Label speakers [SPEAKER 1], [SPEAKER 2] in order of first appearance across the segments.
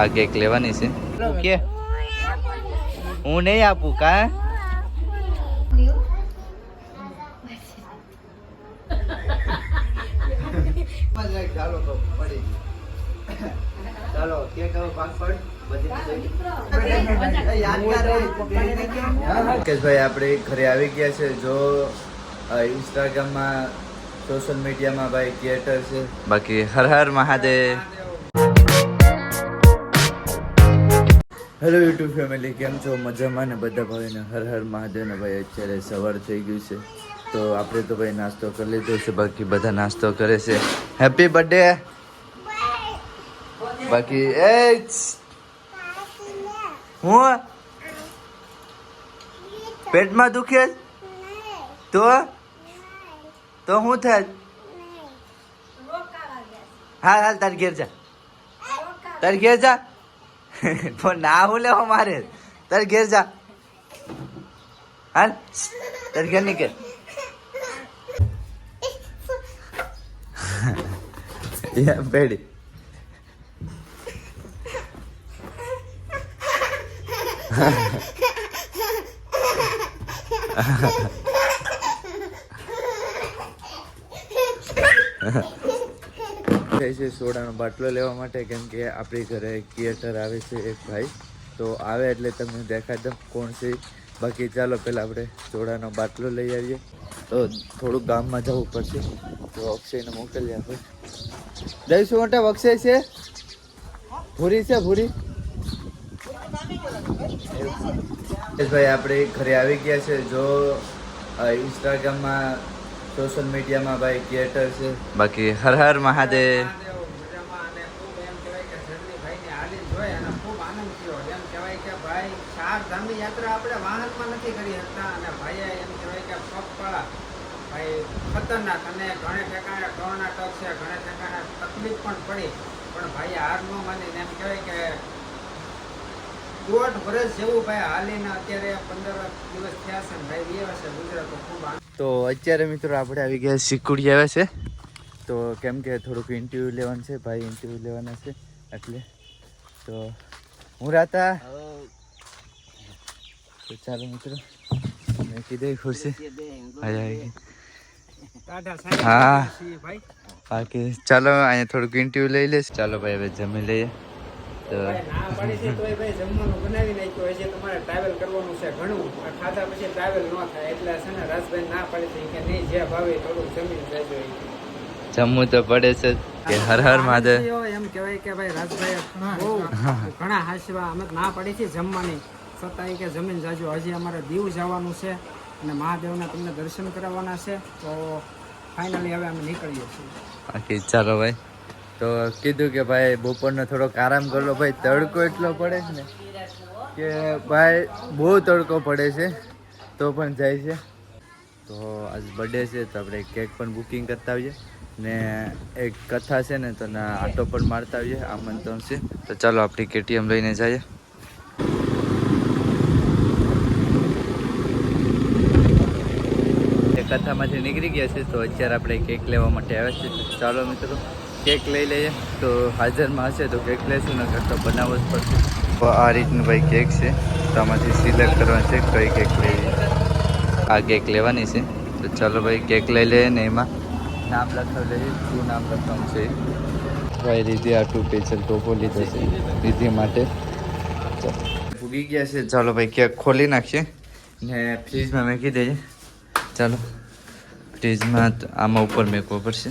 [SPEAKER 1] આ કેક લેવાની છે. કે? હું નહીં આપું કા? ચાલો કેક હવે પાછળ. મુકેશભાઈ આપણે ઘરે આવી ગયા છે. જો ઇન્સ્ટાગ્રામમાં સોશિયલ મીડિયામાં ભાઈ ક્રિએટર છે. બાકી Har Har Mahadev. Hello YouTube family કેમ છો? મજામાં ને બધા ભાઈને? હર હર મહાદેવને ભાઈ અત્યારે સવાર થઈ ગયું છે. તો આપણે તો ભાઈ નાસ્તો કરી લીધો છે બાકી બધા નાસ્તો કરે છે. હેપી બર્થડે બાકી એ હું? પેટમાં દુખે? તો? તો હું થાય? હાલ હાલ તાર ઘેર જા. તાર ઘેર જા. પણ ના હું લેવા મારે તાર ઘેર જા. હાલ. તાર ઘેર નીકળ. યા જાય છે સોડાનો બાટલો લેવા માટે, કેમ કે આપણી ઘરે ક્રિએટર આવે છે એક ભાઈ. તો આવે એટલે તમને દેખાડ દઉં કોણ છે. બાકી ચાલો પહેલાં આપણે સોડાનો બાટલો લઈ આવીએ. તો થોડુંક ગામમાં જવું પડશે. તો અક્ષયને મોકલીએ આપણે. જઈશું માટે અક્ષય છે? ભૂરી છે, ભૂરી? ભાઈ, આપણે ઘરે આવી ગયા છે. જો ઇન્સ્ટાગ્રામમાં સોશિયલ મીડિયામાં ભાઈ ક્રિએટર છે. બાકી હર હર મહાદેવ.
[SPEAKER 2] મજામાં એમ કહેવાય કે શરદીભાઈને હાલી જોઈ અને ખૂબ આનંદ થયો એમ કહેવાય કે ભાઈ યાત્રા આપણે કરી શકતા અને ભાઈએ એમ કહેવાય કે પગપાળા ભાઈ ખતરનાક અને ઘણે ઠેકાણે ટોર્નાટક છે ઘણે ઠેકાણે તકલીફ પણ પડી પણ ભાઈ હાર ન માની એમ કહેવાય કે દોઢ વર્ષ જેવું ભાઈ હાલીને અત્યારે પંદર દિવસ થયા છે ભાઈ બે છે ગુજરાત ખૂબ
[SPEAKER 1] તો અત્યારે મિત્રો આપણે આવી ગયા સિકુડી આવે છે. તો કેમ કે થોડુંક ઇન્ટરવ્યૂ લેવાનું છે, ભાઈ ઇન્ટરવ્યૂ લેવાના છે એટલે. તો હું રાતા. તો ચાલો મિત્રો મેં કીધું ખુરશી. હા. બાકી ચાલો, અહીંયા થોડુંક ઇન્ટરવ્યૂ લઈ લઈશ. ચાલો ભાઈ, હવે જમી લઈએ. તો
[SPEAKER 2] ના પાડી છે તોય ભાઈ જમવાનું બનાવી નાખ્યું. હજી તમારે ટ્રાવેલ કરવાનું છે ઘણું. ખાધા પછી ટ્રાવેલ ન થાય. એટલે છે ને રાજભાઈ ના પાડી હતી કે નહીં જે ભાવે થોડું જમીન જજો
[SPEAKER 1] જમવું તો પડે છે કે હર હર મહાદેવ
[SPEAKER 2] એમ કહેવાય કે ભાઈ રાજભાઈ બહુ. ઘણા હાસવા. અમે ના પડી છે જમવાની. છતાં કે જમીન જાજો. હજી અમારે દીવ જવાનું છે અને મહાદેવના તમને દર્શન કરાવવાના છે. તો ફાઇનલી હવે અમે નીકળીએ છીએ.
[SPEAKER 1] ચાલો ભાઈ. તો કીધું કે ભાઈ બપોરનો થોડોક આરામ કરી ભાઈ તડકો એટલો પડે છે ને કે ભાઈ બહુ તડકો પડે છે, તો પણ જાય છે. તો આજ બર્થડે છે, તો આપણે કેક પણ બુકિંગ કરતા આવીએ. ને એક કથા છે ને, તો આટો પણ મારતા આવીએ, આમંત્રણ છે. તો ચાલો આપણી કેટીએમ લઈને જઈએ. કથામાંથી નીકળી ગયા છે, તો અત્યારે આપણે કેક લેવા માટે આવ્યા છે ચાલો મિત્રો. કેક લઈ લઈએ. તો હાજરમાં હશે તો કેક લઈશું ને તો બનાવવો જ પડશે. તો આ રીતનું ભાઈ કેક છે. તો આમાંથી સિલેક્ટ કરવાનું છે કઈ કેક લેવી આ કેક લેવાની છે. તો ચાલો ભાઈ કેક લઈ લઈએ ને એમાં. નામ લખાવી લઈએ શું નામ લખવાનું છે ભાઈ રીતે આ ટુ પેચર ટોપો લીધો છે. રીતિ માટે. ભૂગી ગયા છે. ચાલો ભાઈ કેક ખોલી નાખીએ ને ફ્રીજમાં મૂકી દઈએ. ચાલો. ફ્રીજમાં આમાં ઉપર મેકવો પડશે.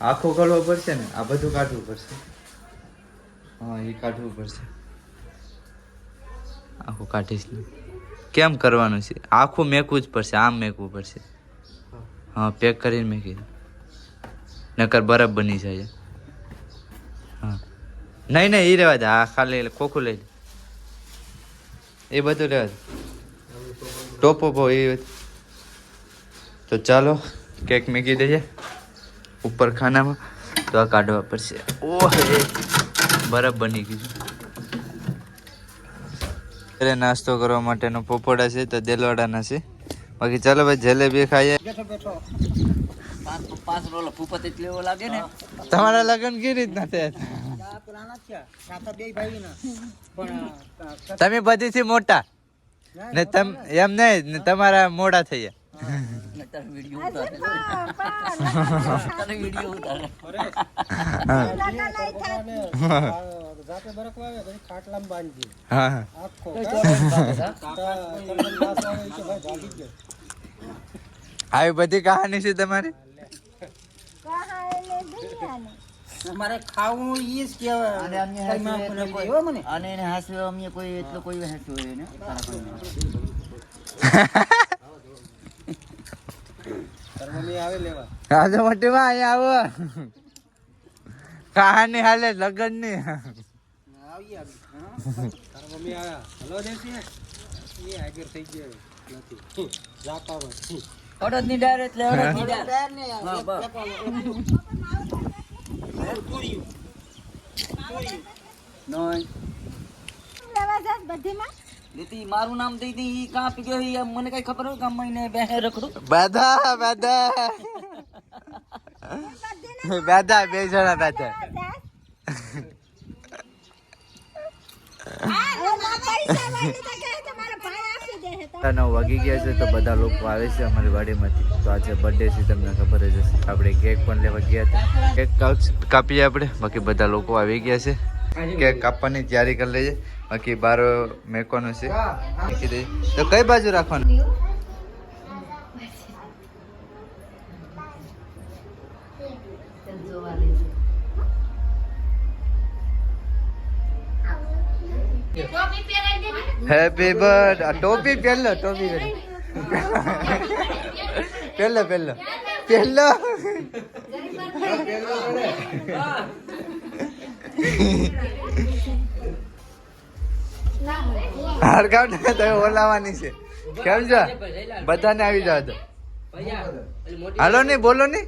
[SPEAKER 1] આખું કાઢવો પડશે ને? આ બધું કાઢવું પડશે. હા એ કાઢવું પડશે. આખું કાઢીશ ને. કેમ કરવાનું છે? આખું મેકવું જ પડશે આમ મેકવું પડશે. હા. પેક કરીને મેકી દો. નકર બરફ બની જાય. હા. નહીં નહીં એ રહેવા દે. આ ખાલી ખોખું લઈ લે. એ બધું રહેવા દે. ટોપો પો એ તો ચાલો કેક મેકી દઈએ. ઉપર ખાનામાં તો આ કાઢવા પડશે. ઓહ બરફ બની ગયું અરે નાસ્તો કરવા માટેનો પોપડા છે તો દેલવાડાના છે. બાકી ચાલો ભાઈ જલેબી ખાઈએ. તમારા લગ્ન કેવી રીતના થયા
[SPEAKER 2] થયા.
[SPEAKER 1] તમે બધીથી મોટા. ને તમ એમ નહીં ને તમારા મોડા
[SPEAKER 2] બરફ આવે બાંધી
[SPEAKER 1] હા હા.
[SPEAKER 2] આખો ભાગી ગયો
[SPEAKER 1] આવી બધી કહાની છે તમારી?
[SPEAKER 2] અમારે ખાવું ઈ જ કહેવાય.
[SPEAKER 3] અને એને હાસ્યો અમને કોઈ એટલો કોઈ હાસ્યો હોય
[SPEAKER 2] લેવા.
[SPEAKER 1] આજે મોટી માં અહીંયા આવો. કહાની હાલે
[SPEAKER 3] લગનની અડદની એટલે અડદ હા. લીધી મારું નામ ઈ કાં પી ગયો ઈ મને કઈ ખબર હોય કામ મહિને બેહે રખડું?
[SPEAKER 1] બધા બધા બધા બે જણા બધા નવ વાગી ગયા છે તો બધા લોકો આવે છે અમારી વાડીમાંથી. તો આજે બર્થડે છે તમને ખબર જ હશે. આપણે કેક પણ લેવા ગયા હતા. કેક કાપીએ આપણે. બાકી બધા લોકો આવી ગયા છે. કેક કાપવાની તૈયારી કરી લઈએ બાકી બાર મેકવાનું છે. તો કઈ બાજુ રાખવાનું? હેપી બર્થ ટોપી પહેલો ટોપી પહેલો પહેલો પહેલો હરગાવ ને તમે બોલાવવાની છે. કેમ છો? બધાને આવી જાવ તો. હાલો ને બોલો ને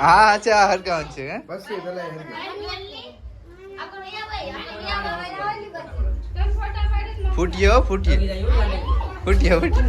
[SPEAKER 1] હા અચ્છા હરગાવ છે હે? ફૂટ્યો ફૂટ્યો. ફૂટ્યો ફૂટ્યો.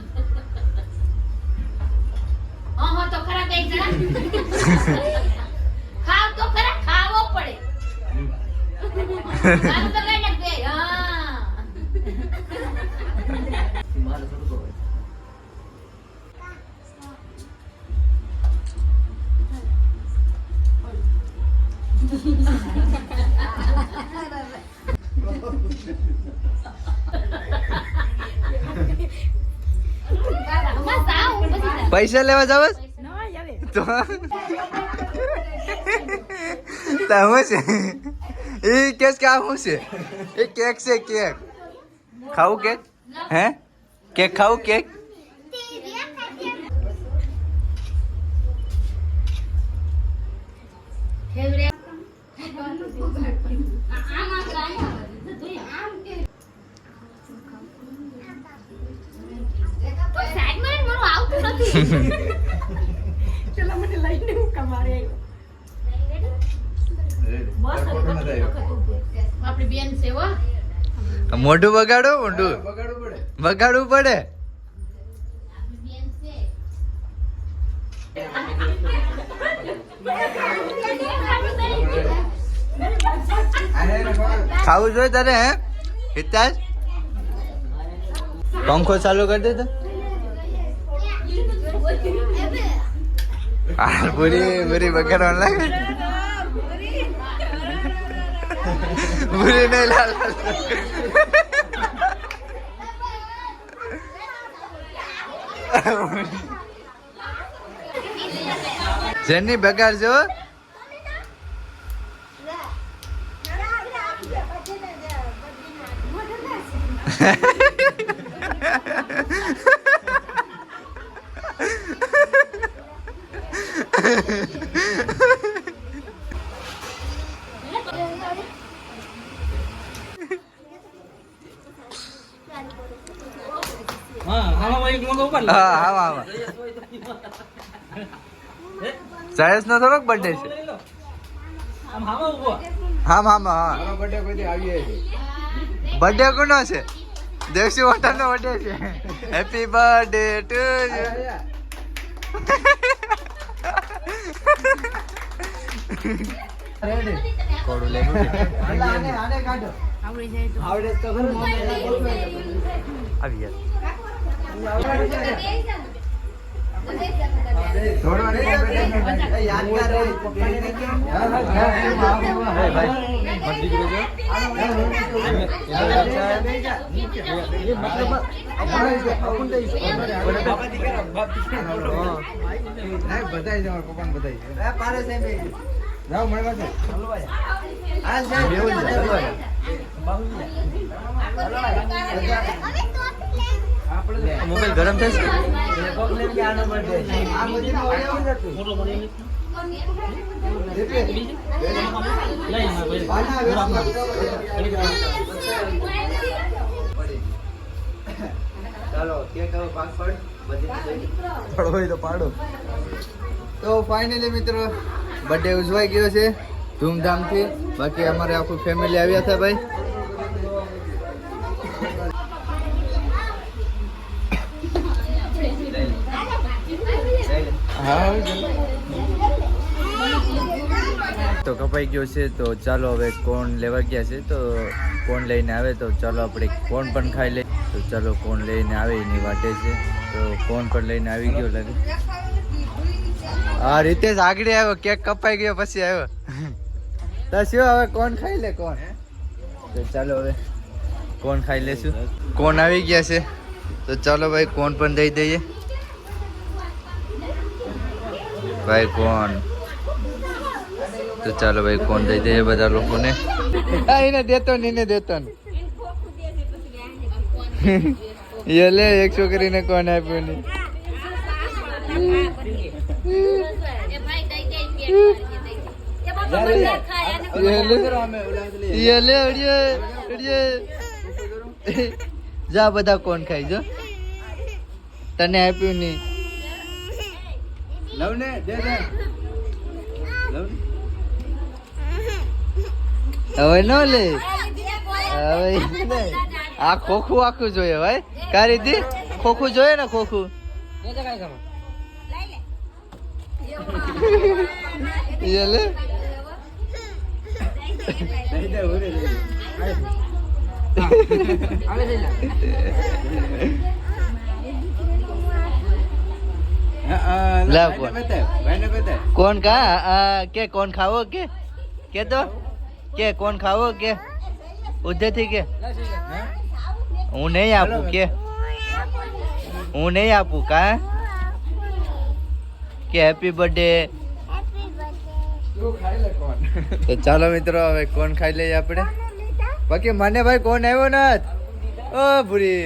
[SPEAKER 4] ખાવ તો ખરા, ખાવો પડે ખાવું તો કઈ નથી હા
[SPEAKER 3] મારે થોડુંક હોય.
[SPEAKER 4] બસ આવું પછી જા.
[SPEAKER 1] પૈસા લેવા જાવ તો તો હું છે? એ કેસ કે આ શું છે? એ કેક છે કેક. ખાવું કેક? હે? કેક ખાવું કેક? મોઢું બગાડો મોઢું. બગાડવું પડે.
[SPEAKER 4] આપણી બેન છે
[SPEAKER 1] ખાવું જોઈએ તારે હે? હિતાજ? પંખો ચાલુ કરી દે તો. પૂરી પૂરી બગાડવા લાગે પૂરી નહીં લાલ જેની બગાડજો
[SPEAKER 3] જો એક મોટો ઉપર
[SPEAKER 1] હા આવા આવા જયેશ નો થોડોક બર્થડે છે.
[SPEAKER 3] આમ
[SPEAKER 1] હા. હા હા બર્થડે કોનો છે? દેશી વોટર નો બર્થડે છે હેપી બર્થડે ટુ યુ કોડું લેવું છે? આવી યાર મોબાઈલ ગરમ થશે
[SPEAKER 3] પારે પડે લઈ આમાં
[SPEAKER 1] ચાલો કેક હવે પાસવર્ડ? ગરમ હોય તો પાડો. તો ફાઇનલી મિત્રો બર્થડે ઉજવાઈ ગયો છે. ધૂમધામથી. બાકી અમારે આખું ફેમિલી આવ્યા હતા ભાઈ. તો કપાઈ ગયો છે, તો ચાલો હવે કોણ લેવા ગયા છે, તો કોણ લઈને આવે, તો ચાલો આપણે કોણ પણ ખાઈ લઈએ તો ચાલો કોણ લઈને આવે, એની વાટે છે. તો કોણ પણ લઈને આવી ગયો લાગે. હા રીતેશ આગળ આવ્યો કેક કપાઈ ગયો, પછી આવ્યો. તો હવે કોણ ખાઈ લે, કોણ? તો ચાલો હવે કોણ ખાઈ લેશું? કોણ આવી ગયા છે? તો ચાલો ભાઈ, કોણ પણ દઈ દઈએ. ભાઈ કોણ? તો ચાલો ભાઈ કોણ દઈ દે બધા લોકોને? હા એને દેતો ને એને દેતો ને. લે એક છોકરીને કોણ આપ્યું ને? જા બધા કોણ ખાઈ જો. તને આપ્યું નહીં લવ ને દે દે. લવ હવે ન લે. હવે આ ખોખું આખું જોઈએ ભાઈ. કારી દી. ખોખું જોઈએ ને ખોખું? લા. કોણ? કા? કે કોણ ખાવો કે? કે તો? કે કોણ ખાવો કે? ઉધેથી કે? હું નહીં આપું કે? હું નહીં આપું કા? કે હેપી બર્થડે તો ચાલો મિત્રો હવે કોણ ખાઈ લઈએ આપણે? બાકી મને ભાઈ કોણ આવ્યો નથી? ઓ ભૂરી.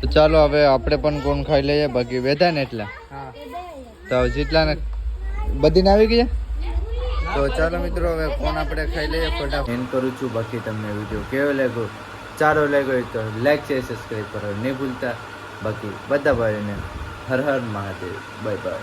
[SPEAKER 1] તો ચાલો હવે આપણે પણ કોણ ખાઈ લઈએ? બાકી વેધા ને એટલા તો જેટલા ને બધીને આવી ગયા તો ચાલો મિત્રો હવે ફોન આપણે ખાઈ લઈએ ફટાફટ. એન્ડ કરું છું બાકી તમને વીડિયો કેવો લાગ્યો? સારો લાગ્યો તો લાઈક છે સબસ્ક્રાઈબ કરો. નહીં ભૂલતા બાકી બધા ભાઈઓને હર હર મહાદેવ. Bye bye